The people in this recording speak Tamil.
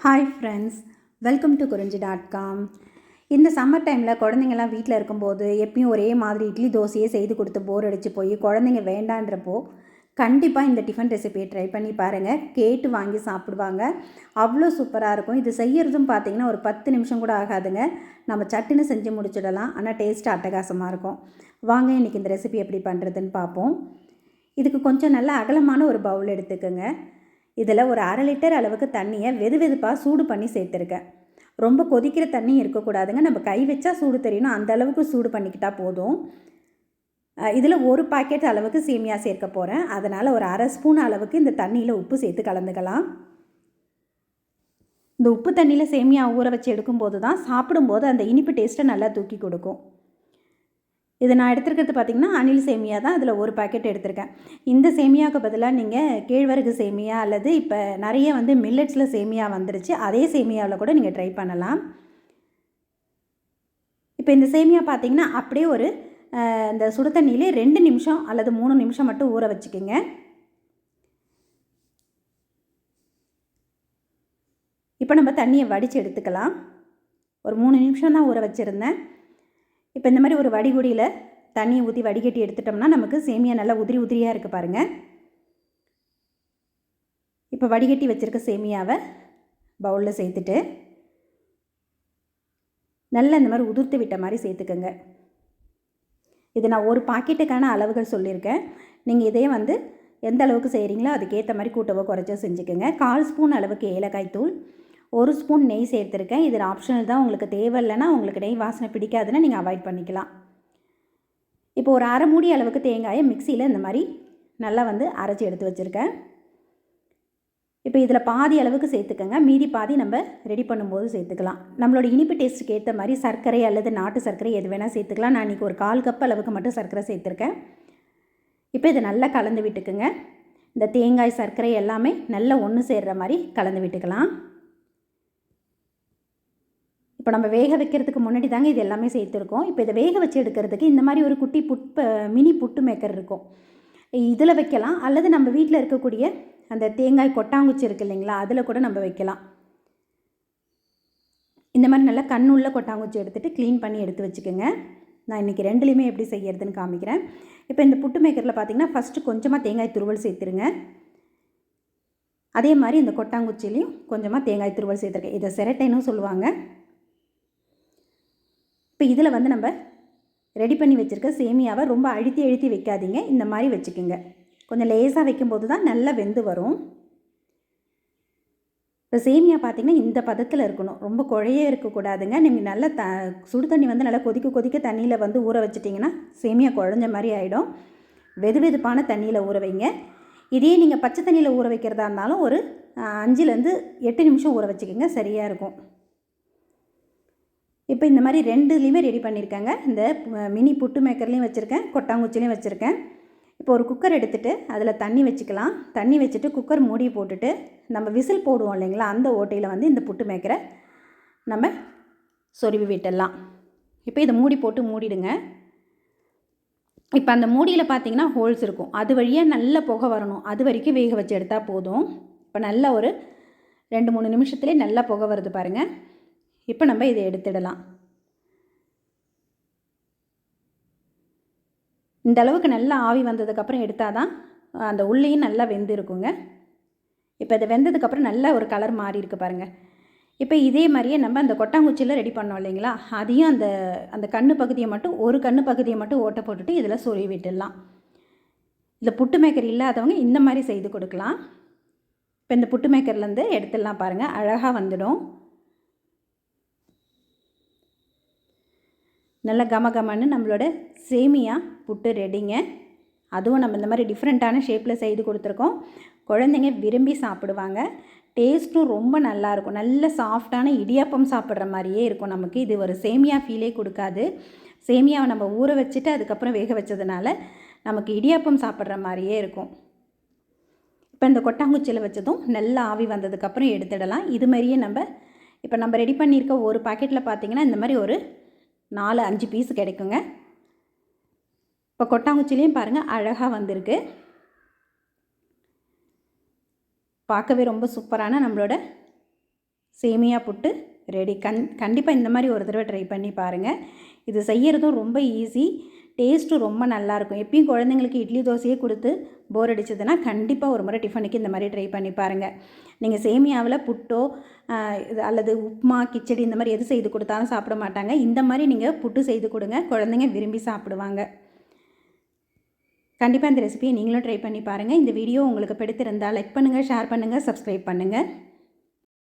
Hi friends welcome to Kurinji dot com இந்த சம்மர் டைமில் குழந்தைங்கள்லாம் வீட்டில் இருக்கும்போது எப்பயும் ஒரே மாதிரி இட்லி தோசையே செய்து கொடுத்து போர் அடித்து போய் குழந்தைங்க வேண்டான்றப்போ கண்டிப்பாக இந்த டிஃபன் ரெசிபியை ட்ரை பண்ணி பாருங்கள் கேட்டு வாங்கி சாப்பிடுவாங்க. அவ்வளோ சூப்பராக இருக்கும். இது செய்கிறதும் பார்த்தீங்கன்னா ஒரு பத்து நிமிஷம் கூட ஆகாதுங்க. நம்ம சட்டுன்னு செஞ்சு முடிச்சிடலாம். ஆனால் டேஸ்ட் அட்டகாசமாக இருக்கும். வாங்க இன்றைக்கி இந்த ரெசிபி எப்படி பண்ணுறதுன்னு பார்ப்போம் இதுக்கு கொஞ்சம் நல்ல அகலமான ஒரு பவுல் எடுத்துக்கோங்க. இதில் ஒரு அரை லிட்டர் அளவுக்கு தண்ணியை வெது வெதுப்பாக சூடு பண்ணி சேர்த்துருக்கேன். ரொம்ப கொதிக்கிற தண்ணி இருக்கக்கூடாதுங்க. நம்ம கை வச்சா சூடு தெரியணும் அந்த அளவுக்கு சூடு பண்ணிக்கிட்டால் போதும். இதில் ஒரு பாக்கெட் அளவுக்கு சேமியா சேர்க்க போகிறேன் அதனால் ஒரு அரை ஸ்பூன் அளவுக்கு இந்த தண்ணியில் உப்பு சேர்த்து கலந்துக்கலாம். இந்த உப்பு தண்ணியில் சேமியா ஊற வச்சு எடுக்கும்போது தான் சாப்பிடும்போது அந்த இனிப்பு டேஸ்ட்டை நல்லா தூக்கி கொடுக்கும். இது நான் எடுத்துருக்கிறது பார்த்திங்கன்னா அணில் சேமியா தான் அதில் ஒரு பாக்கெட் எடுத்திருக்கேன். இந்த சேமியாவுக்கு பதிலாக நீங்கள் கேழ்வரகு சேமியா அல்லது இப்போ நிறைய வந்து மில்லட்ஸில் சேமியா வந்துருச்சு அதே சேமியாவில் கூட நீங்கள் ட்ரை பண்ணலாம். இப்போ இந்த சேமியா பார்த்திங்கன்னா அப்படியே ஒரு இந்த சுடு தண்ணியிலே ரெண்டு நிமிஷம் அல்லது மூணு நிமிஷம் மட்டும் ஊற வச்சுக்கோங்க. இப்போ நம்ம தண்ணியை வடித்து எடுத்துக்கலாம். ஒரு மூணு நிமிஷம் தான் ஊற வச்சுருந்தேன். இப்போ இந்த மாதிரி ஒரு வடிகுடியில் தண்ணியை ஊற்றி வடிகட்டி எடுத்துட்டோம்னா நமக்கு சேமியா நல்லா உதிரி உதிரியாக இருக்குது பாருங்கள் இப்போ வடிகட்டி வச்சுருக்க சேமியாவை பவுலில் சேர்த்துட்டு நல்லா இந்த மாதிரி உதிர்த்து விட்ட மாதிரி சேர்த்துக்கோங்க. இது நான் ஒரு பாக்கெட்டுக்கான அளவுகள் சொல்லியிருக்கேன். நீங்கள் இதே வந்து எந்த அளவுக்கு செய்கிறீங்களோ அதுக்கேற்ற மாதிரி கூட்டவோ குறைச்சோ செஞ்சுக்கோங்க. கால் ஸ்பூன் அளவுக்கு ஏலக்காய் தூள் ஒரு ஸ்பூன் நெய் சேர்த்துருக்கேன். இது ஆப்ஷனல் தான் உங்களுக்கு தேவையில்லைன்னா உங்களுக்கு நெய் வாசனை பிடிக்காதுன்னா நீங்கள் அவாய்ட் பண்ணிக்கலாம். இப்போ ஒரு அரை மூடி அளவுக்கு தேங்காயை மிக்சியில் இந்த மாதிரி நல்லா வந்து அரைச்சி எடுத்து வச்சுருக்கேன். இப்போ இதில் பாதி அளவுக்கு சேர்த்துக்கோங்க. மீதி பாதி நம்ம ரெடி பண்ணும்போது சேர்த்துக்கலாம். நம்மளோட இனிப்பு டேஸ்ட்டுக்கு ஏற்ற மாதிரி சர்க்கரை அல்லது நாட்டு சர்க்கரை எது வேணால் சேர்த்துக்கலாம். நான் இன்றைக்கி ஒரு கால் கப் அளவுக்கு மட்டும் சர்க்கரை சேர்த்துருக்கேன். இப்போ இதை நல்லா கலந்து விட்டுக்குங்க. இந்த தேங்காய் சர்க்கரை எல்லாமே நல்லா ஒன்று சேர்கிற மாதிரி கலந்து விட்டுக்கலாம். இப்போ நம்ம வேக வைக்கிறதுக்கு முன்னாடி தாங்க இது எல்லாமே சேர்த்துருக்கோம். இப்போ இதை வேக வச்சு எடுக்கிறதுக்கு இந்த மாதிரி ஒரு குட்டி புட் மினி புட்டு மேக்கர் இருக்கும். இதில் வைக்கலாம். அல்லது நம்ம வீட்டில் இருக்கக்கூடிய அந்த தேங்காய் கொட்டாங்குச்சி இருக்குது இல்லைங்களா அதில் கூட நம்ம வைக்கலாம். இந்த மாதிரி நல்லா கண்ணுள்ள கொட்டாங்குச்சி எடுத்துகிட்டு க்ளீன் பண்ணி எடுத்து வச்சுக்கோங்க. நான் இன்றைக்கி ரெண்டுலேயுமே எப்படி செய்யறதுன்னு காமிக்கிறேன். இப்போ இந்த புட்டு மேக்கரில் பார்த்திங்கன்னா ஃபஸ்ட்டு கொஞ்சமாக தேங்காய் துருவல் சேர்த்துருங்க. அதே மாதிரி இந்த கொட்டாங்குச்சிலையும் கொஞ்சமாக தேங்காய் துருவல் சேர்த்துருக்கேன் இதை செரட்டைன்னு சொல்லுவாங்க. இப்போ இதில் வந்து நம்ம ரெடி பண்ணி வச்சுருக்க சேமியாவை ரொம்ப அழுத்தி அழுத்தி வைக்காதீங்க. இந்த மாதிரி வச்சுக்கோங்க. கொஞ்சம் லேசாக வைக்கும்போது தான் நல்லா வெந்து வரும். இப்போ சேமியா பார்த்திங்கன்னா இந்த பதத்தில் இருக்கணும். ரொம்ப குழையே இருக்கக்கூடாதுங்க. நீங்கள் நல்லா த சுடு தண்ணி வந்து நல்லா கொதிக்க கொதிக்க தண்ணியில் வந்து ஊற வச்சிட்டிங்கன்னா சேமியா குழஞ்ச மாதிரி ஆகிடும் வெது வெதுப்பான தண்ணியில் ஊற வைங்க. இதே நீங்கள் பச்சை தண்ணியில் ஊற வைக்கிறதா இருந்தாலும் ஒரு அஞ்சுலேருந்து எட்டு நிமிஷம் ஊற வச்சுக்கோங்க. சரியாக இருக்கும். இப்போ இந்த மாதிரி ரெண்டுலேயுமே ரெடி பண்ணியிருக்காங்க. இந்த மினி புட்டு மேக்கர்லேயும் வச்சுருக்கேன் கொட்டாங்குச்சிலையும் வச்சுருக்கேன். இப்போ ஒரு குக்கர் எடுத்துகிட்டு அதில் தண்ணி வச்சுக்கலாம். தண்ணி வச்சுட்டு குக்கர் மூடி போட்டுட்டு நம்ம விசில் போடுவோம் இல்லைங்களா? அந்த ஓட்டையில் வந்து இந்த புட்டு மேக்கரை நம்ம சொருவி விட்டுடலாம். இப்போ இதை மூடி போட்டு மூடிடுங்க. இப்போ அந்த மூடியில் பார்த்தீங்கன்னா ஹோல்ஸ் இருக்கும். அது வழியாக நல்ல புகை வரணும். அது வரைக்கும் வேக வச்சு எடுத்தால் போதும். இப்போ நல்ல ஒரு ரெண்டு மூணு நிமிஷத்துலேயே நல்லா புகை வருது பாருங்கள் இப்போ நம்ம இதை எடுத்துடலாம். இந்த அளவுக்கு நல்லா ஆவி வந்ததுக்கப்புறம் எடுத்தால் தான் அந்த உள்ளையும் நல்லா வெந்திருக்குங்க. இப்போ இதை வெந்ததுக்கப்புறம் நல்லா ஒரு கலர் மாறி இருக்கு பாருங்கள் இப்போ இதே மாதிரியே நம்ம அந்த கொட்டாங்குச்சியில் ரெடி பண்ணோம் இல்லைங்களா? அதையும் அந்த அந்த கண்ணு பகுதியை மட்டும் ஒரு கண்ணு பகுதியை மட்டும் ஓட்ட போட்டுட்டு இதில் சொருவி விட்டுடலாம். இந்த புட்டு மேக்கர் இல்லாதவங்க இந்த மாதிரி செய்து கொடுக்கலாம். இப்போ இந்த புட்டு மேக்கர்லேருந்து எடுத்துடலாம் பாருங்கள் அழகாக வந்துடும். நல்லா கம கமன்னு நம்மளோட சேமியா புட்டு ரெடிங்க. அதுவும் நம்ம இந்த மாதிரி டிஃப்ரெண்ட்டான ஷேப்பில் செய்து கொடுத்துருக்கோம். குழந்தைங்க விரும்பி சாப்பிடுவாங்க. டேஸ்ட்டும் ரொம்ப நல்லாயிருக்கும் நல்ல சாஃப்டான இடியாப்பம் சாப்பிட்ற மாதிரியே இருக்கும் நமக்கு. இது ஒரு சேமியா ஃபீலே கொடுக்காது. சேமியாவை நம்ம ஊற வச்சுட்டு அதுக்கப்புறம் வேக வச்சதுனால நமக்கு இடியாப்பம் சாப்பிட்ற மாதிரியே இருக்கும். இப்போ இந்த கொட்டாங்குச்சியில் வச்சதும் நல்லா ஆவி வந்ததுக்கப்புறம் எடுத்துடலாம். இது மாதிரியே நம்ம இப்போ நம்ம ரெடி பண்ணியிருக்க ஒரு பாக்கெட்டில் பார்த்திங்கன்னா இந்த மாதிரி ஒரு நாலு அஞ்சு பீஸ் கிடைக்குங்க. இப்போ கொட்டாங்குச்சிலையும் பாருங்கள் அழகாக வந்திருக்கு. பார்க்கவே ரொம்ப சூப்பரான நம்மளோட சேமியா புட்டு ரெடி. கண் கண்டிப்பாக இந்த மாதிரி ஒரு தடவை ட்ரை பண்ணி பாருங்கள் இது செய்கிறதும் ரொம்ப ஈஸி டேஸ்ட்டும் ரொம்ப நல்லாயிருக்கும். எப்பயும் குழந்தைங்களுக்கு இட்லி தோசையே கொடுத்து போர் அடிச்சதுன்னா கண்டிப்பாக ஒரு முறை டிஃபனுக்கு இந்த மாதிரி ட்ரை பண்ணி பாருங்கள் நீங்கள் சேமியாவில் புட்டோ இது அல்லது உப்புமா கிச்சடி இந்த மாதிரி எது செய்து கொடுத்தாலும் சாப்பிட மாட்டாங்க. இந்த மாதிரி நீங்கள் புட்டு செய்து கொடுங்க. குழந்தைங்க விரும்பி சாப்பிடுவாங்க. கண்டிப்பாக இந்த ரெசிபியை நீங்களும் ட்ரை பண்ணி பாருங்கள் இந்த வீடியோ உங்களுக்கு பிடித்திருந்தால் லைக் பண்ணுங்கள் ஷேர் பண்ணுங்கள் சப்ஸ்கிரைப் பண்ணுங்கள்